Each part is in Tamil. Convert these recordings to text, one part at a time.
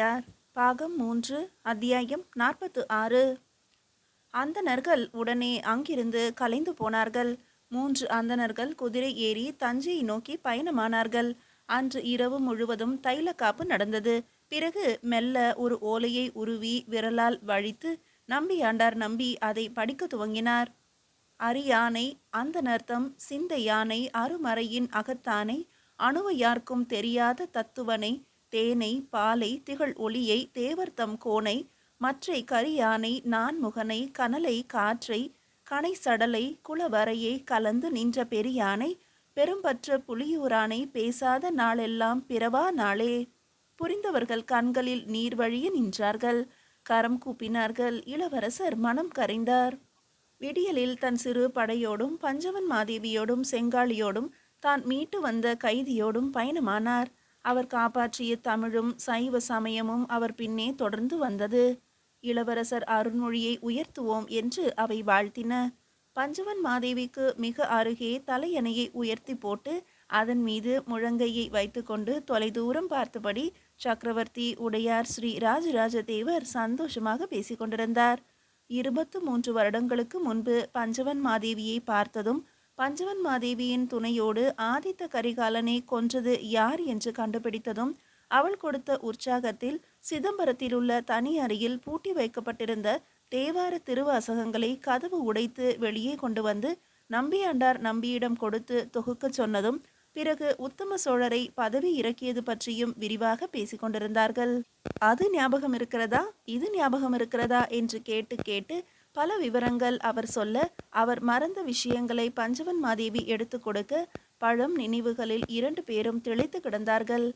ஔவையார் பாகம் மூன்று அத்தியாயம் நாற்பத்து ஆறு. அந்தணர்கள் உடனே அங்கிருந்து கலைந்து போனார்கள். மூன்று அந்தணர்கள் குதிரை ஏறி தஞ்சையை நோக்கி பயணமானார்கள். அன்று இரவு முழுவதும் தைலக்காப்பு நடந்தது. பிறகு மெல்ல ஒரு ஓலையை உருவி விரலால் வழித்து நம்பியாண்டார் நம்பி அதை படிக்க துவங்கினார். அரியானை அந்த நர்த்தம் சிந்த யானை அருமறையின் அகத்தானை அணுவையார்க்கும் தெரியாத தத்துவனை தேனை பாலை திகழ் ஒளியை தேவர்தம் கோனை மற்றை கரியானை நான்முகனை கனலை காற்றை கனை சடலை குலவரையை கலந்து நின்ற பெரியானை பெரும்பற்ற புலியூரானை பேசாத நாளெல்லாம் பிறவா நாளே? புரிந்தவர்கள் கண்களில் நீர் வழிய நின்றார்கள். கரம் கூப்பினார்கள். இளவரசர் மனம் கரைந்தார். விடியலில் தன் சிறு படையோடும் பஞ்சவன் மாதேவியோடும் செங்காளியோடும் தான் மீட்டு வந்த கைதியோடும் பயணமானார். அவர் காப்பாற்றிய தமிழும் சைவ சமயமும் அவர் பின்னே தொடர்ந்து வந்தது. இளவரசர் அருண்மொழியை உயர்த்துவோம் என்று அவை வாழ்த்தின. பஞ்சவன் மாதேவிக்கு மிக அருகே தலையணையை உயர்த்தி போட்டு அதன் மீது முழங்கையை வைத்துக்கொண்டு தொலைதூரம் பார்த்தபடி சக்கரவர்த்தி உடையார் ஸ்ரீ ராஜராஜ தேவர் சந்தோஷமாக பேசிக் கொண்டிருந்தார். இருபத்து மூன்று வருடங்களுக்கு முன்பு பஞ்சவன் மாதேவியை பார்த்ததும் பஞ்சவன் மாதேவியின் துணையோடு ஆதித்த கரிகாலனை கொன்றது யார் என்று கண்டுபிடித்ததும் அவள் கொடுத்த உற்சாகத்தில் சிதம்பரத்தில் உள்ள தனி அறையில் பூட்டி வைக்கப்பட்டிருந்த தேவார திருவாசகங்களை கதவு உடைத்து வெளியே கொண்டு வந்து நம்பியாண்டார் நம்பியிடம் கொடுத்து தொகுக்கச் சொன்னதும் பிறகு உத்தம சோழரை பதவி இறக்கியது பற்றியும் விரிவாக பேசிக் கொண்டிருந்தார்கள். அது ஞாபகம் இருக்கிறதா? இது ஞாபகம் இருக்கிறதா? என்று கேட்டு கேட்டு பல விவரங்கள் அவர் சொல்ல அவர் மறந்த விஷயங்களை பஞ்சவன் மாதேவி எடுத்து கொடுக்க பழம் நினைவுகளில் இரண்டு பேரும் திளைத்து கிடந்தார்கள்.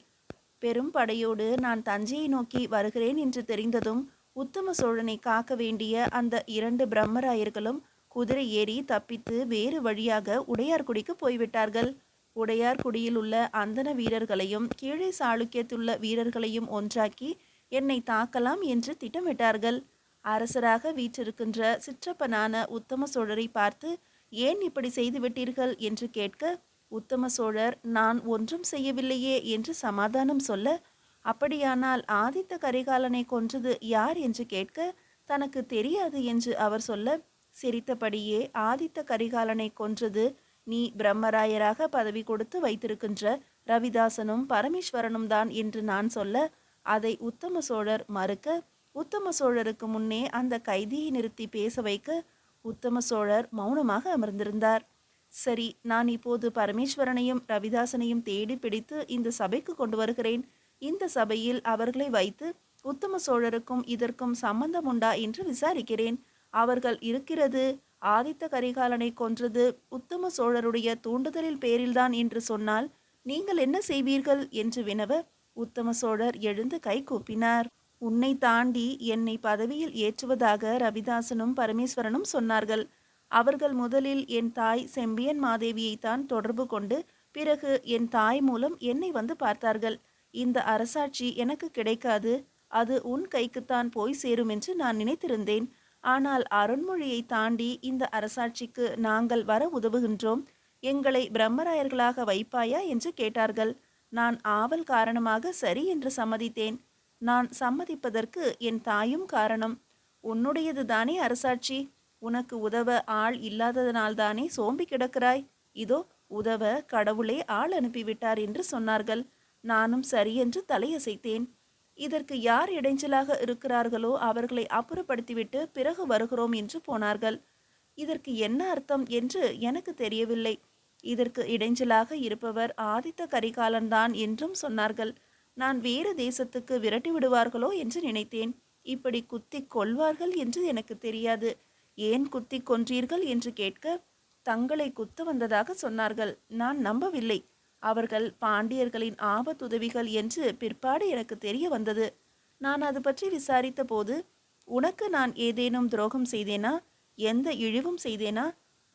பெரும் படையோடு நான் தஞ்சையை நோக்கி வருகிறேன் என்று தெரிந்ததும் உத்தம சோழனை காக்க வேண்டிய அந்த இரண்டு பிரம்மராயர்களும் குதிரை ஏறி தப்பித்து வேறு வழியாக உடையார்குடிக்கு போய்விட்டார்கள். உடையார்குடியில் உள்ள அந்தன வீரர்களையும் கீழே சாளுக்கியத்துள்ள வீரர்களையும் ஒன்றாக்கி என்னை தாக்கலாம் என்று திட்டமிட்டார்கள். அரசராக வீற்றிருக்கின்ற சிற்றப்பனான உத்தம சோழரை பார்த்து ஏன் இப்படி செய்துவிட்டீர்கள்? என்று கேட்க உத்தம சோழர் நான் ஒன்றும் செய்யவில்லையே என்று சமாதானம் சொல்ல அப்படியானால் ஆதித்த கரிகாலனை கொன்றது யார்? என்று கேட்க தனக்கு தெரியாது என்று அவர் சொல்ல சிரித்தபடியே ஆதித்த கரிகாலனை கொன்றது நீ பிரம்மராயராக பதவி கொடுத்து வைத்திருக்கின்ற ரவிதாசனும் பரமேஸ்வரனும் தான் என்று நான் சொல்ல அதை உத்தம சோழர் மறுக்க உத்தம சோழருக்கு முன்னே அந்த கைதியை நிறுத்தி பேச வைக்க உத்தம சோழர் மௌனமாக அமர்ந்திருந்தார். சரி நான் இப்போது பரமேஸ்வரனையும் ரவிதாசனையும் தேடி பிடித்து இந்த சபைக்கு கொண்டு வருகிறேன். இந்த சபையில் அவர்களை வைத்து உத்தம சோழருக்கும் இதற்கும் சம்பந்தம் உண்டா என்று விசாரிக்கிறேன். அவர்கள் இருக்கிறது ஆதித்த கரிகாலனை கொன்றது உத்தம சோழருடைய தூண்டுதலில் பேரில்தான் என்று சொன்னால் நீங்கள் என்ன செய்வீர்கள்? என்று வினவ உத்தம சோழர் எழுந்து கை கூப்பினார். உன்னை தாண்டி என்னை பதவியில் ஏற்றுவதாக ரவிதாசனும் பரமேஸ்வரனும் சொன்னார்கள். அவர்கள் முதலில் என் தாய் செம்பியன் மாதேவியைத்தான் தொடர்பு கொண்டு பிறகு என் தாய் மூலம் என்னை வந்து பார்த்தார்கள். இந்த அரசாட்சி எனக்கு கிடைக்காது. அது உன் கைக்குத்தான் போய் சேரும் என்று நான் நினைத்திருந்தேன். ஆனால் அருண்மொழியை தாண்டி இந்த அரசாட்சிக்கு நாங்கள் வர உதவுகின்றோம். எங்களை பிரம்மராயர்களாக வைப்பாயா என்று கேட்டார்கள். நான் ஆவல் காரணமாக சரி என்று சம்மதித்தேன். நான் சம்மதிப்பதற்கு என் தாயும் காரணம். உன்னுடையது தானே அரசாட்சி. உனக்கு உதவ ஆள் இல்லாததனால்தானே சோம்பி கிடக்கிறாய். இதோ உதவ கடவுளே ஆள் அனுப்பிவிட்டார் என்று சொன்னார்கள். நானும் சரியென்று தலையசைத்தேன். இதற்கு யார் இடைஞ்சலாக இருக்கிறார்களோ அவர்களை அப்புறப்படுத்திவிட்டு பிறகு வருகிறோம் என்று போனார்கள். இதற்கு என்ன அர்த்தம் என்று எனக்கு தெரியவில்லை. இதற்கு இடைஞ்சலாக இருப்பவர் ஆதித்த கரிகாலன்தான் என்றும் சொன்னார்கள். நான் வேறு தேசத்துக்கு விரட்டி விடுவார்களோ என்று நினைத்தேன். இப்படி குத்தி கொள்வார்கள் என்று எனக்கு தெரியாது. ஏன் குத்தி கொன்றீர்கள் என்று கேட்க தங்களை குத்த வந்ததாக சொன்னார்கள். நான் நம்பவில்லை. அவர்கள் பாண்டியர்களின் ஆபத்துதவிகள் என்று பிற்பாடு எனக்கு தெரிய வந்தது. நான் அது பற்றி விசாரித்த போது உனக்கு நான் ஏதேனும் துரோகம் செய்தேனா? எந்த இழிவும் செய்தேனா?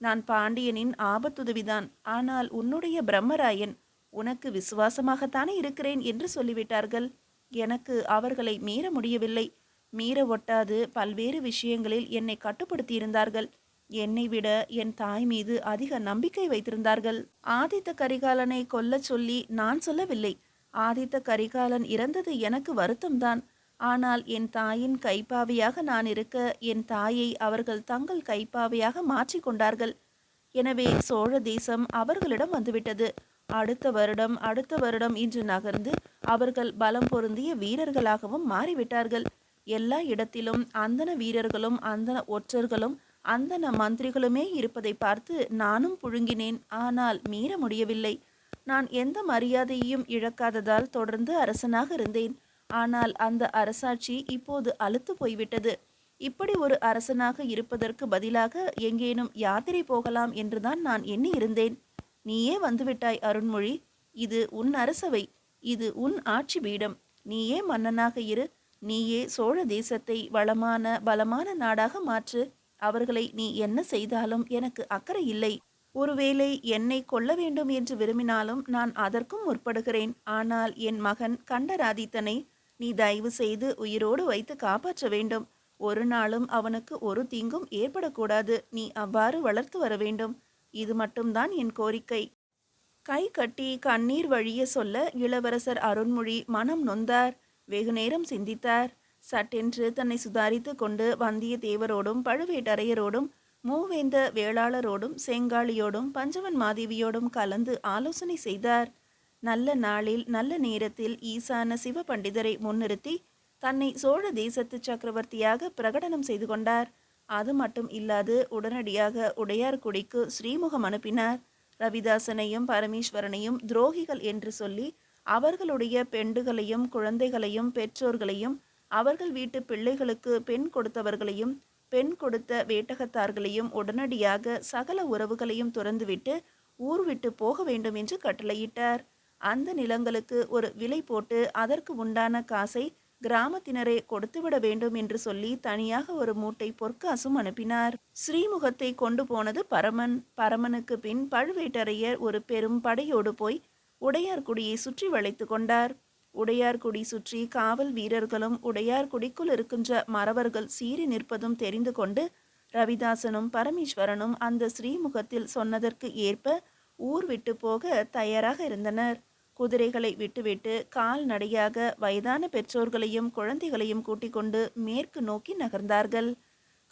நான் பாண்டியனின் ஆபத்துதவிதான். ஆனால் உன்னுடைய பிரம்மராயன் உனக்கு விசுவாசமாகத்தானே இருக்கிறேன் என்று சொல்லிவிட்டார்கள். எனக்கு அவர்களை மீற முடியவில்லை. மீற ஒட்டாது பல்வேறு விஷயங்களில் என்னை கட்டுப்படுத்தியிருந்தார்கள். என்னை விட என் தாய் மீது அதிக நம்பிக்கை வைத்திருந்தார்கள். ஆதித்த கரிகாலனை கொல்லச் சொல்லி நான் சொல்லவில்லை. ஆதித்த கரிகாலன் இறந்தது எனக்கு வருத்தம்தான். ஆனால் என் தாயின் கைப்பாவையாக நான் இருக்க என் தாயை அவர்கள் தங்கள் கைப்பாவையாக மாற்றிக்கொண்டார்கள் எனவே சோழ தேசம் அவர்களிடம் வந்துவிட்டது. அடுத்த வருடம் அடுத்த வருடம் இன்று நகர்ந்து அவர்கள் பலம் பொருந்திய வீரர்களாகவும் மாறிவிட்டார்கள். எல்லா இடத்திலும் அந்தன வீரர்களும் அந்தன ஒற்றர்களும் அந்தன மந்திரிகளுமே இருப்பதை பார்த்து நானும் புழுங்கினேன். ஆனால் மீற முடியவில்லை. நான் எந்த மரியாதையையும் இழக்காததால் தொடர்ந்து அரசனாக இருந்தேன். ஆனால் அந்த அரசாட்சி இப்போது அழுத்து போய்விட்டது. இப்படி ஒரு அரசனாக இருப்பதற்கு பதிலாக எங்கேனும் யாத்திரை போகலாம் என்றுதான் நான் எண்ணி இருந்தேன் நீயே வந்துவிட்டாய் அருண்மொழி. இது உன் அரசவை. இது உன் ஆட்சி பீடம். நீயே மன்னனாக இரு. நீயே சோழ தேசத்தை வளமான பலமான நாடாக மாற்று. அவர்களை நீ என்ன செய்தாலும் எனக்கு அக்கறை இல்லை. ஒருவேளை என்னை கொல்ல வேண்டும் என்று விரும்பினாலும் நான் அதற்கும் முற்படுகிறேன். ஆனால் என் மகன் கண்டராதித்தனை நீ தயவு செய்து உயிரோடு வைத்து காப்பாற்ற வேண்டும். ஒரு நாளும் அவனுக்கு ஒரு தீங்கும் ஏற்படக்கூடாது. நீ அவ்வாறு வளர்த்து வர வேண்டும். இது மட்டும்தான் என் கோரிக்கை. கை கட்டி கண்ணீர் வழிய சொல்ல இளவரசர் அருண்மொழி மனம் நொந்தார். வெகுநேரம் சிந்தித்தார். சட்டென்று தன்னை சுதாரித்து கொண்டு வந்தியத்தேவரோடும் பழுவேட்டரையரோடும் மூவேந்த வேளாளரோடும் செங்காளியோடும் பஞ்சவன் மாதேவியோடும் கலந்து ஆலோசனை செய்தார். நல்ல நாளில் நல்ல நேரத்தில் ஈசான சிவபண்டிதரை முன்னிறுத்தி தன்னை சோழ தேசத்து சக்கரவர்த்தியாக பிரகடனம் செய்து கொண்டார். அது மட்டும் இல்லாது உடனடியாக உடையார்குடிக்கு ஸ்ரீமுகம் அனுப்பினார். ரவிதாசனையும் பரமேஸ்வரனையும் துரோகிகள் என்று சொல்லி அவர்களுடைய பெண்டுகளையும் குழந்தைகளையும் பெற்றோர்களையும் அவர்கள் வீட்டு பிள்ளைகளுக்கு பெண் கொடுத்தவர்களையும் பெண் கொடுத்த வேட்டகத்தார்களையும் உடனடியாக சகல உறவுகளையும் துறந்துவிட்டு ஊர் விட்டு போக வேண்டும் என்று கட்டளையிட்டார். அந்த நிலங்களுக்கு ஒரு விலை போட்டு அதற்கு உண்டான காசை கிராமத்தினரே கொடுத்துவிட வேண்டும் என்று சொல்லி தனியாக ஒரு மூட்டை பொற்காசும் அனுப்பினார். ஸ்ரீமுகத்தை கொண்டு போனது பரமன். பரமனுக்கு பின் பழுவேட்டரையர் ஒரு பெரும் படையோடு போய் உடையார்குடியை சுற்றி வளைத்து கொண்டார். உடையார்குடி சுற்றி காவல் வீரர்களும் உடையார்குடிக்குள் இருக்கின்ற மறவர்கள் சீறி நிற்பதும் தெரிந்து கொண்டு ரவிதாசனும் பரமேஸ்வரனும் அந்த ஸ்ரீமுகத்தில் சொன்னதற்கு ஏற்ப ஊர் விட்டு போக தயாராக இருந்தனர். குதிரைகளை விட்டுவிட்டு கால்நடையாக வயதான பெற்றோர்களையும் குழந்தைகளையும் கூட்டிக் கொண்டு மேற்கு நோக்கி நகர்ந்தார்கள்.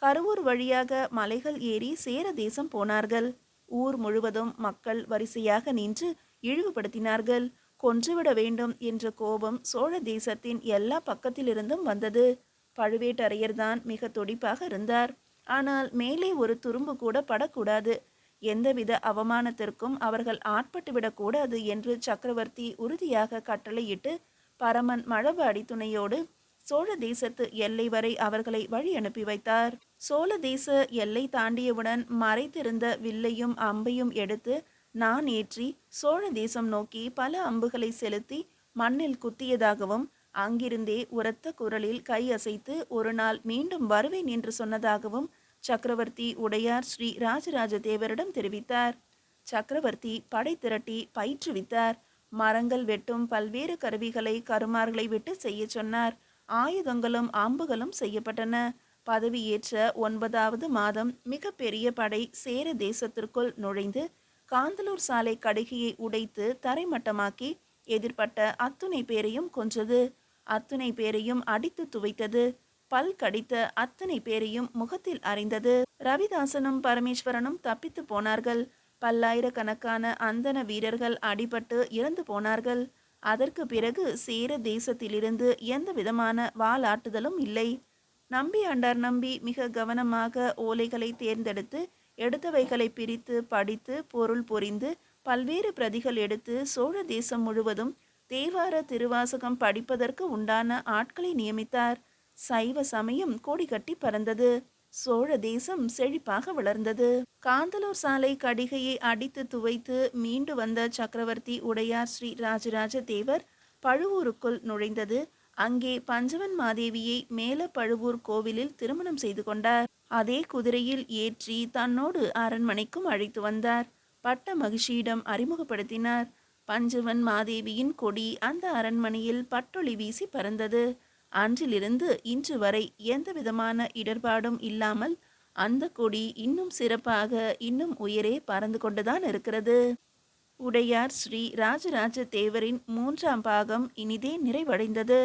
கருவூர் வழியாக மலைகள் ஏறி சேர தேசம் போனார்கள். ஊர் முழுவதும் மக்கள் வரிசையாக நின்று இழிவுபடுத்தினார்கள். கொன்றுவிட வேண்டும் என்ற கோபம் சோழ தேசத்தின் எல்லா பக்கத்திலிருந்தும் வந்தது. பழுவேட்டரையர்தான் மிக துடிப்பாக இருந்தார். ஆனால் மேலே ஒரு துரும்பு கூட படக்கூடாது. எந்தவித அவமானத்திற்கும் அவர்கள் ஆட்பட்டுவிடக்கூடாது என்று சக்கரவர்த்தி உறுதியாக கட்டளையிட்டு பரமன் மழவு அடித்துணையோடு சோழ தேசத்து எல்லை வரை அவர்களை வழி அனுப்பி வைத்தார். சோழ தேச எல்லை தாண்டியவுடன் மறைத்திருந்த வில்லையும் அம்பையும் எடுத்து நான் ஏற்றி சோழ தேசம் நோக்கி பல அம்புகளை செலுத்தி மண்ணில் குத்தியதாகவும் அங்கிருந்தே உரத்த குரலில் கை அசைத்து ஒரு நாள் மீண்டும் வருவேன் என்று சொன்னதாகவும் சக்கரவர்த்தி உடையார் ஸ்ரீ ராஜராஜ தேவரிடம் தெரிவித்தார். சக்கரவர்த்தி படை திரட்டி பயிற்றுவித்தார். மரங்கள் வெட்டும் பல்வேறு கருவிகளை கருமார்களை விட்டு செய்ய சொன்னார். ஆயுதங்களும் அம்புகளும் செய்யப்பட்டன. பதவியேற்ற ஒன்பதாவது மாதம் மிகப்பெரிய படை சேர தேசத்திற்குள் நுழைந்து காந்தலூர் சாலை கடுகையை உடைத்து தரைமட்டமாக்கி எதிர்பட்ட அத்துணை பேரையும் கொன்றது. அத்துணை பேரையும் அடித்து துவைத்தது. பல் கடித்த அத்தனை பேரையும் முகத்தில் அறிந்தது ரவிதாசனும் பரமேஸ்வரனும் தப்பித்து போனார்கள். பல்லாயிரக்கணக்கான அந்தன வீரர்கள் அடிபட்டு இறந்து போனார்கள். அதற்கு பிறகு சேர தேசத்திலிருந்து எந்த விதமான வாலாட்டுதலும் இல்லை. நம்பி ஆண்டார் நம்பி மிக கவனமாக ஓலைகளை தேர்ந்தெடுத்து எடுத்தவைகளை பிரித்து படித்து பொருள் பொறிந்து பல்வேறு பிரதிகள் எடுத்து சோழ தேசம் முழுவதும் தேவார திருவாசகம் படிப்பதற்கு உண்டான ஆட்களை நியமித்தார். சைவ சமயம் கொடிகட்டி பறந்தது. சோழ தேசம் செழிப்பாக வளர்ந்தது. காந்தலூர் சாலை கடிகையை அடித்து துவைத்து மீண்டு வந்த சக்கரவர்த்தி உடையார் ஸ்ரீ ராஜராஜ தேவர் பழுவூருக்குள் நுழைந்தது. அங்கே பஞ்சவன் மாதேவியை மேல பழுவூர் கோவிலில் திருமணம் செய்து கொண்டார். அதே குதிரையில் ஏற்றி தன்னோடு அரண்மனைக்கும் அழைத்து வந்தார். பட்ட மகிழ்ச்சியிடம் அறிமுகப்படுத்தினார். பஞ்சவன் மாதேவியின் கொடி அந்த அரண்மனையில் பட்டொளி வீசி பறந்தது. அன்றிலிருந்து இன்று வரை எந்த விதமான இடர்பாடும் இல்லாமல் அந்த கொடி இன்னும் சிறப்பாக இன்னும் உயரே பறந்து கொண்டுதான் இருக்கிறது. உடையார் ஸ்ரீ ராஜராஜ தேவரின் மூன்றாம் பாகம் இனிதே நிறைவடைந்தது.